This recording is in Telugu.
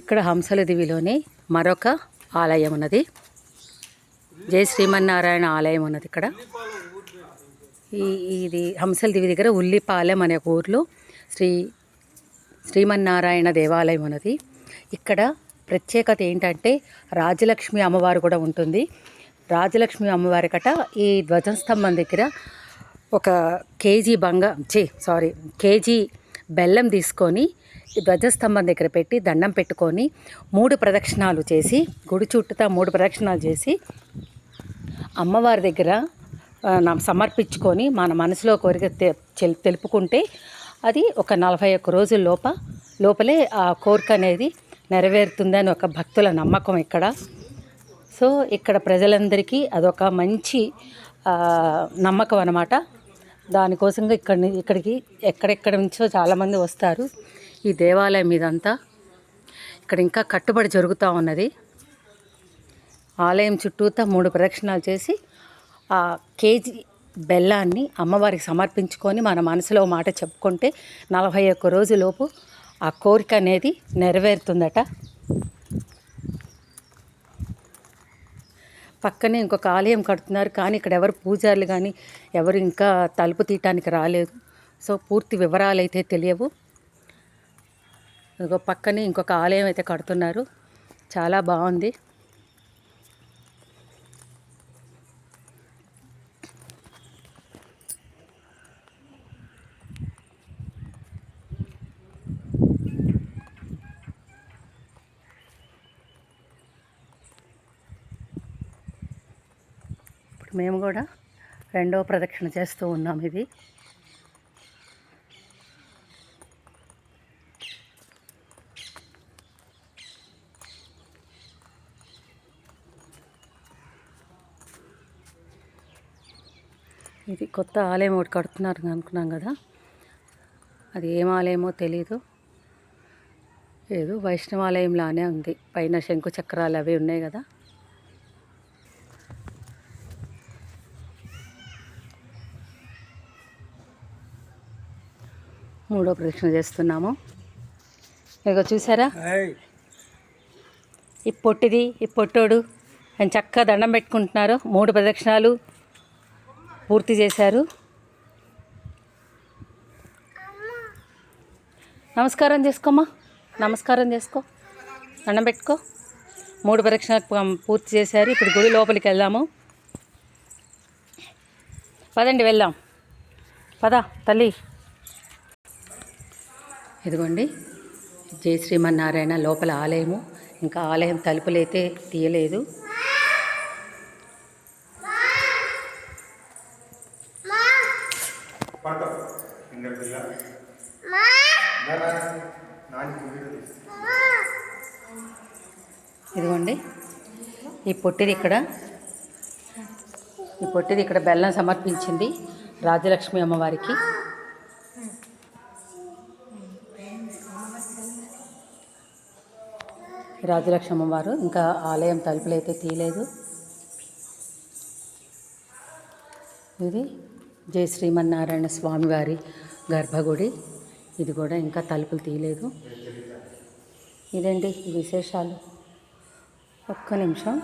ఇక్కడ హంసల దివిలోని మరొక ఆలయం ఉన్నది. జై శ్రీమన్నారాయణ ఆలయం ఉన్నది ఇక్కడ. ఈ ఇది హంసల దివి దగ్గర ఉల్లిపాలెం అనే ఊర్లో శ్రీ శ్రీమన్నారాయణ దేవాలయం ఉన్నది. ఇక్కడ ప్రత్యేకత ఏంటంటే రాజలక్ష్మి అమ్మవారు కూడా ఉంటుంది. రాజలక్ష్మి అమ్మవారి కట ఈ ధ్వజస్తంభం దగ్గర ఒక కేజీ బంగా చే సారీ కేజీ బెల్లం తీసుకొని ధ్వజస్తంభం దగ్గర పెట్టి దండం పెట్టుకొని మూడు ప్రదక్షిణాలు చేసి గుడి చుట్టూతా మూడు ప్రదక్షిణాలు చేసి అమ్మవారి దగ్గర సమర్పించుకొని మన మనసులో కోరిక తె- తెలుపుకుంటే అది ఒక నలభై ఒక్క రోజుల లోప లోపలే ఆ కోరిక అనేది నెరవేరుతుందని ఒక భక్తుల నమ్మకం ఇక్కడ. సో ఇక్కడ ప్రజలందరికీ అదొక మంచి నమ్మకం అన్నమాట. దానికోసంగా ఇక్కడ ఇక్కడికి ఎక్కడెక్కడ నుంచో చాలామంది వస్తారు. ఈ దేవాలయం ఇదంతా. ఇక్కడ ఇంకా కట్టుబడి జరుగుతూ ఉన్నది. ఆలయం చుట్టూతా మూడు ప్రదక్షిణాలు చేసి ఆ కేజీ బెల్లాన్ని అమ్మవారికి సమర్పించుకొని మన మనసులో మాట చెప్పుకుంటే నలభై ఒక్క రోజులోపు ఆ కోరిక అనేది నెరవేరుతుందట. పక్కనే ఇంకొక ఆలయం కడుతున్నారు కానీ ఇక్కడ ఎవరు పూజారులు కానీ ఎవరు ఇంకా తలుపు తీయటానికి రాలేదు. సో పూర్తి వివరాలు అయితే తెలియవు. ఇదిగో పక్కనే ఇంకొక ఆలయం అయితే కడుతున్నారు. చాలా బాగుంది. ఇప్పుడు మేము కూడా రెండవ ప్రదక్షిణ చేస్తూ ఉన్నాం ఇది. ఇది కొత్త ఆలయం ఒకటి కడుతున్నారు అనుకున్నాం కదా. అది ఏం ఆలయమో తెలీదు. ఏదో వైష్ణవాలయం లానే ఉంది. పైన శంకు చక్రాలు అవి ఉన్నాయి కదా. మూడో ప్రదక్షిణ చేస్తున్నాము. ఇక చూసారా? ఈ పొట్టిది ఈ పొట్టోడు ఆయన చక్కగా దండం పెట్టుకుంటున్నారు. మూడు ప్రదక్షిణాలు. పూర్తి చేశారు. నమస్కారం చేసుకోమ్మా. నమస్కారం చేసుకో. దండం పెట్టుకో. మూడు పరీక్షలు పూర్తి చేశారు. ఇప్పుడు గుడి లోపలికి వెళ్దాము. పదండి వెళ్దాం. పద తల్లి. ఇదిగోండి. జై శ్రీమన్నారాయణ లోపల ఆలయము. ఇంకా ఆలయం తలుపులైతే తీయలేదు. పడతాం. ఇంకా పిల్ల. ఇదిగోండి. ఈ పొట్టిది ఇక్కడ. ఈ పొట్టిది ఇక్కడ బెల్లం సమర్పించింది రాజలక్ష్మి అమ్మవారికి. రాజలక్ష్మి అమ్మవారు ఇంకా ఆలయం తలుపులు అయితే తీయలేదు. ఇది జయ శ్రీమన్నారాయణ స్వామివారి గర్భగుడి. ఇది కూడా ఇంకా తలుపులు తీయలేదు. ఇదండి విశేషాలు. ఒక్క నిమిషం.